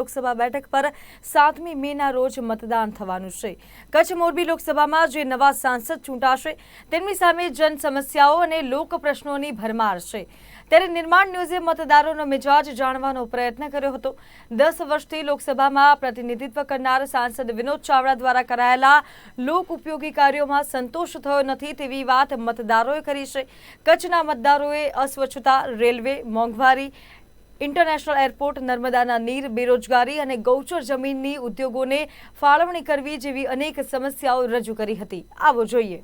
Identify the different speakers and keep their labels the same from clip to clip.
Speaker 1: લોકસભા બેઠક પર સાતમી મેના રોજ મતદાન થવાનું છે. કચ્છ મોરબી લોકસભામાં જે નવા સાંસદ ચૂંટાશે, તેમની સામે જન સમસ્યાઓ અને લોક પ્રશ્નોની ભરમાર છે. ત્યારે નિર્માણ ન્યૂઝે મતદારોનો મિજાજ જાણવાનો પ્રયત્ન કર્યો હતો. દસ વર્ષથી લોકસભામાં પ્રતિનિધિત્વ કરનાર સાંસદ વિનોદ ચાવડા દ્વારા કરાયેલા લોક ઉપયોગી કાર્યોમાં સંતોષ થયો નથી તેવી વાત મતદારોએ કરી છે. કચ્છના મતદારોએ અસ્વચ્છતા, રેલવે, મોંઘવારી ઇન્ટરનેશનલ એરપોર્ટ નર્મદાના નીર બેરોજગારી અને ગૌચર જમીનની ઉદ્યોગોને ફાળવણી કરવી જેવી અનેક સમસ્યાઓ રજૂ કરી હતી. આવો જોઈએ.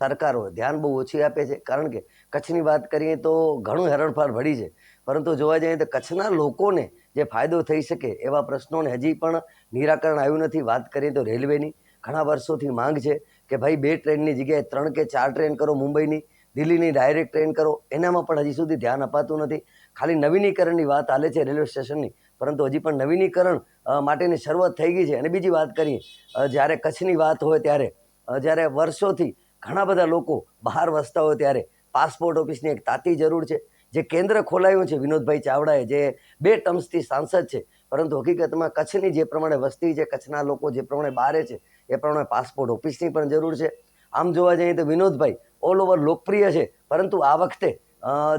Speaker 2: સરકારો ધ્યાન બહુ ઓછી આપે છે. કારણ કે કચ્છની વાત કરીએ તો ઘણું હેરણફાળ ભળી છે. પરંતુ જોવા જઈએ તો કચ્છના લોકોને જે ફાયદો થઈ શકે એવા પ્રશ્નોને હજી પણ નિરાકરણ આવ્યું નથી. વાત કરીએ તો રેલવેની. ઘણા વર્ષોથી માંગ છે કે ભાઈ બે ટ્રેનની જગ્યાએ ત્રણ કે ચાર ટ્રેન કરો મુંબઈની. દિલ્હીની ડાયરેક્ટ ટ્રેન કરો, એનામાં પણ હજી સુધી ધ્યાન અપાતું નથી. ખાલી નવીનીકરણની વાત હાલે છે રેલવે સ્ટેશનની, પરંતુ હજી પણ નવીનીકરણ માટેની શરૂઆત થઈ ગઈ છે. અને બીજી વાત કરીએ જ્યારે કચ્છની વાત હોય ત્યારે જ્યારે વર્ષોથી ઘણા બધા લોકો બહાર વસતા હોય ત્યારે પાસપોર્ટ ઓફિસની એક તાતી જરૂર છે. જે કેન્દ્ર ખોલાયું છે વિનોદભાઈ ચાવડાએ, જે બે ટર્મ્સથી સાંસદ છે. પરંતુ હકીકતમાં કચ્છની જે પ્રમાણે વસ્તી છે, કચ્છના લોકો જે પ્રમાણે બારે છે, એ પ્રમાણે પાસપોર્ટ ઓફિસની પણ જરૂર છે. આમ જોવા જઈએ તો વિનોદભાઈ ઓલ ઓવર લોકપ્રિય છે. પરંતુ આ વખતે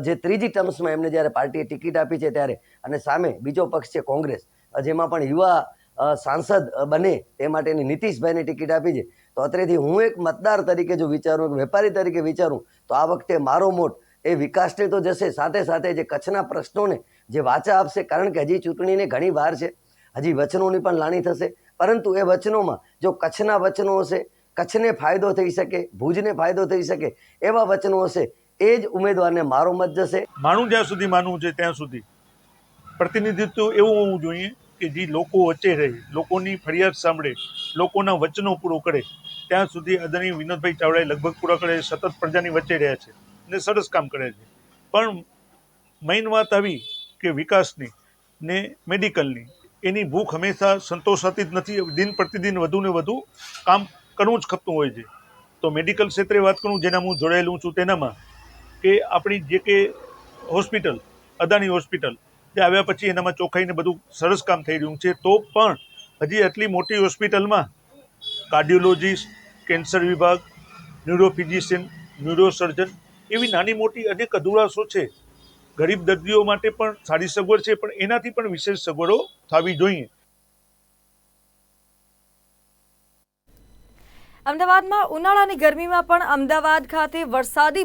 Speaker 2: જે ત્રીજી ટર્મ્સમાં એમને જ્યારે પાર્ટીએ ટિકિટ આપી છે ત્યારે, અને સામે બીજો પક્ષ છે કોંગ્રેસ જેમાં પણ યુવા સાંસદ બને તે માટેની નીતિશભાઈને ટિકિટ આપી છે. તો અત્રેથી હું એક મતદાર તરીકે જો વિચારું વેપારી તરીકે વિચારું, તો આ વખતે મારો મોટ એ વિકાસને તો જશે. સાથે સાથે જે કચ્છના પ્રશ્નોને જે વાચા આપશે, કારણ કે હજી ચૂંટણીને ઘણી વાર છે. હજી વચનોની પણ લાણી થશે. પરંતુ એ વચનોમાં જો કચ્છના વચનો હશે કચ્છને ફાયદો થઈ શકે, ભુજને ફાયદો થઈ શકે, એવા વચનો હશે, એ જ ઉમેદવારને મારો મત જશે.
Speaker 3: માનું જ્યાં સુધી માનવું છે ત્યાં સુધી. પ્રતિનિધિત્વ એવું હોવું જોઈએ કે જે લોકો વચ્ચે રહે, લોકોની ફરિયાદ સાંભળે, લોકોના વચનો પૂરો કરે, ત્યાં સુધી આદરણીય વિનોદભાઈ ચાવડાએ લગભગ પૂરા કરે, સતત પ્રજાની વચ્ચે રહ્યા છે અને સરસ કામ કરે છે. પણ મેઇન વાત આવી કે વિકાસની ને મેડિકલની એની ભૂખ હંમેશા સંતોષાતી જ નથી, દિન પ્રતિદિન વધુ ને વધુ કામ કરવું જ ખપતું હોય છે. તો મેડિકલ ક્ષેત્રે વાત કરું, જેના હું જોડાયેલું છું તેનામાં, કે આપણી જે કે હોસ્પિટલ અદાણી હોસ્પિટલ જે આવ્યા પછી એનામાં ચોખ્ખાઈને બધું સરસ કામ થઈ રહ્યું છે, તો પણ હજી આટલી મોટી હોસ્પિટલમાં કાર્ડિયોલોજીસ્ટ કેન્સર વિભાગ ન્યુરોફિઝિશિયન ન્યુરોસર્જન એવી નાની મોટી અનેક અધુરાશો છે. ગરીબ દર્દીઓ માટે પણ સારી સગવડ છે, પણ એનાથી પણ વિશેષ સગવડો થવી જોઈએ.
Speaker 1: અમદાવાદમાં ઉનાળાની ગરમીમાં પણ અમદાવાદ ખાતે વરસાદી